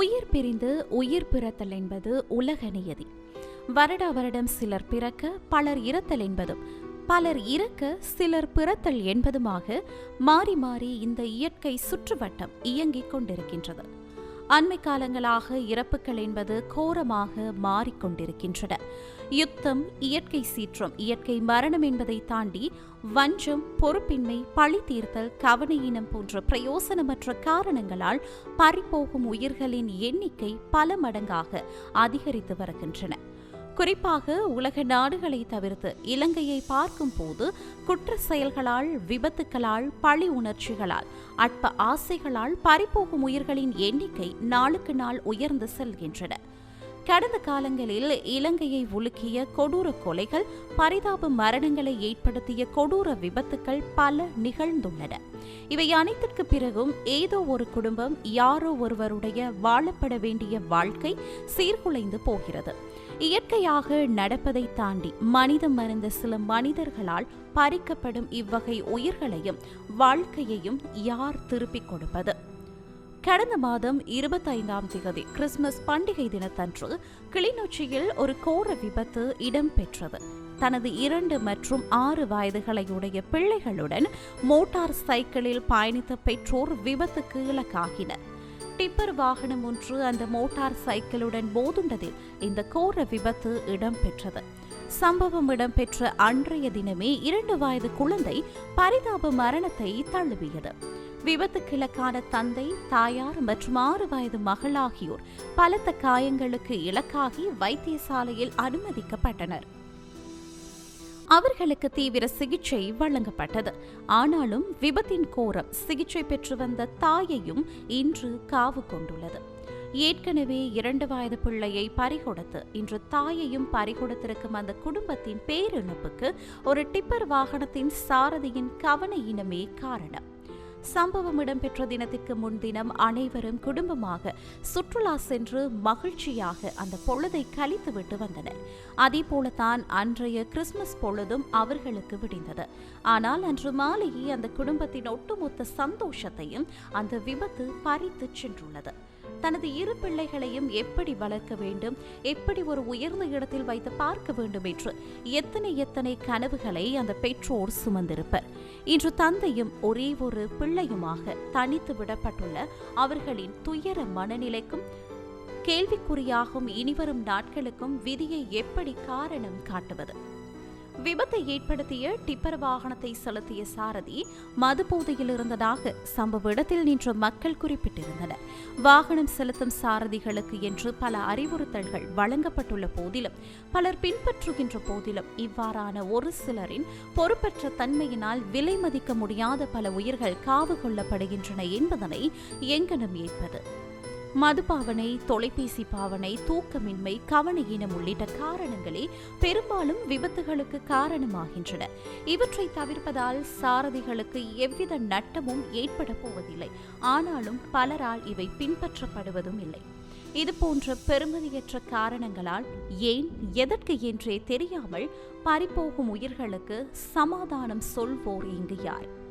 உயிர் பிரிந்து உயிர் பிறத்தல் என்பது உலக நியதி வருட வருடம் சிலர் பிறக்க பலர் இறத்தல் என்பதும் பலர் இறக்க சிலர் பிறத்தல் என்பதுமாக மாறி மாறி இந்த இயற்கை சுற்றுவட்டம் இயங்கிக் கொண்டிருக்கின்றது. அண்மை காலங்களாக இறப்புகள் என்பது கோரமாக மாறிக்கொண்டிருக்கின்றன. யுத்தம் இயற்கை சீற்றம் இயற்கை மரணம் என்பதை தாண்டி வஞ்சம் பொறுப்பின்மை பழி தீர்த்தல் கவனையினம் போன்ற பிரயோசனமற்ற காரணங்களால் பறிபோகும் உயிர்களின் எண்ணிக்கை பல மடங்காக அதிகரித்து வருகின்றன. குறிப்பாக உலக நாடுகளை தவிர்த்து இலங்கையை பார்க்கும் போது குற்ற செயல்களால் விபத்துக்களால் பழி உணர்ச்சிகளால் அற்ப ஆசைகளால் பறிபோகும் உயிர்களின் எண்ணிக்கை நாளுக்கு நாள் உயர்ந்து செல்கின்றன. கடந்த காலங்களில் இலங்கையை உலுக்கிய கொடூர கொலைகள் பரிதாப மரணங்களை ஏற்படுத்திய கொடூர விபத்துக்கள் பல நிகழ்ந்துள்ளன. இவை அனைத்திற்கு பிறகும் ஏதோ ஒரு குடும்பம் யாரோ ஒருவருடைய வாழப்பட வேண்டிய வாழ்க்கை சீர்குலைந்து போகிறது. இயற்கையாக நடப்பதை தாண்டி மனிதம் மறந்த சில மனிதர்களால் பறிக்கப்படும் இவ்வகை உயிர்களையும் வாழ்க்கையையும் யார் திருப்பிக் கொடுப்பது? கடந்த மாதம் இருபத்தைந்தாம் தேதி கிறிஸ்துமஸ் பண்டிகை தினத்தன்று கிளிநொச்சியில் ஒரு கோர விபத்து இடம்பெற்றது. தனது இரண்டு மற்றும் ஆறு வயதுகளையுடைய பிள்ளைகளுடன் மோட்டார் சைக்கிளில் பயணித்த பெற்றோர் விபத்துக்கு இலக்காகினர். டிப்பர் வாகனம் ஒன்று அந்த மோட்டார் சைக்கிளுடன் மோதுண்டதில் இந்த கோர விபத்து இடம்பெற்றது. சம்பவம் இடம்பெற்ற அன்றைய தினமே இரண்டு வயது குழந்தை பரிதாப மரணத்தை தழுவியது. விபத்துக்கிழக்கான தந்தை தாயார் மற்றும் ஆறு வயது மகள் ஆகியோர் பலத்த காயங்களுக்கு இலக்காகி வைத்தியசாலையில் அனுமதிக்கப்பட்டனர். அவர்களுக்கு தீவிர சிகிச்சை வழங்கப்பட்டது. ஆனாலும் விபத்தின் கோரம் சிகிச்சை பெற்று வந்த தாயையும் இன்று காவு கொண்டுள்ளது. ஏற்கனவே இரண்டு வயது பிள்ளையை பறிகொடுத்து இன்று தாயையும் பறிகொடுத்திருக்கும் அந்த குடும்பத்தின் பேரிழப்புக்கு ஒரு டிப்பர் வாகனத்தின் சாரதியின் கவன இனமே காரணம். சம்பவம் இடம்பெற்ற தினத்திற்கு முன்தினம் அனைவரும் குடும்பமாக சுற்றுலா சென்று மகிழ்ச்சியாக அந்த பொழுதை கழித்துவிட்டு வந்தனர். அதே போலத்தான் அன்றைய கிறிஸ்துமஸ் பொழுதும் அவர்களுக்கு விடிந்தது. ஆனால் அன்று மாலையே அந்த குடும்பத்தின் ஒட்டுமொத்த சந்தோஷத்தையும் அந்த விபத்து பறித்து சென்றுள்ளது. தனது இரு பிள்ளைகளையும் எப்படி வளர்க்க வேண்டும் எப்படி ஒரு உயர்ந்த இடத்தில் வைத்து பார்க்க வேண்டும் என்று எத்தனை எத்தனை கனவுகளை அந்த பெற்றோர் சுமந்திருப்பர். இன்று தந்தையும் ஒரே ஒரு பிள்ளையுமாக தனித்து விடப்பட்டுள்ள அவர்களின் துயர மனநிலைக்கும் கேள்விக்குறியாகும் இனிவரும் நாட்களுக்கும் விதியை எப்படி காரணம் காட்டுவது? விபத்தை ஏற்படுத்திய டிப்பர் வாகனத்தை செலுத்திய சாரதி மது போதையில் இருந்ததாக சம்பவ இடத்தில் நின்ற மக்கள் குறிப்பிட்டிருந்தனர். வாகனம் செலுத்தும் சாரதிகளுக்கு என்று பல அறிவுறுத்தல்கள் வழங்கப்பட்டுள்ள போதிலும் பலர் பின்பற்றுகின்ற போதிலும் இவ்வாறான ஒரு சிலரின் பொறுப்பற்ற தன்மையினால் விலை மதிக்க முடியாத பல உயிர்கள் காவு கொள்ளப்படுகின்றன என்பதனை எங்கனம் ஏற்பது? மதுபாவனை தொலைபேசி பாவனை தூக்கமின்மை கவனஈனம் உள்ளிட்ட காரணங்களே பெரும்பாலும் விபத்துகளுக்கு காரணமாகின்றன. இவற்றை தவிர்ப்பதால் சாரதிகளுக்கு எவ்வித நட்டமும் ஏற்பட போவதில்லை. ஆனாலும் பலரால் இவை பின்பற்றப்படுவதும் இல்லை. இதுபோன்ற பெருமதியற்ற காரணங்களால் ஏன் எதற்கு என்றே தெரியாமல் பறிபோகும் உயிர்களுக்கு சமாதானம் சொல்வோர் இங்கு யார்?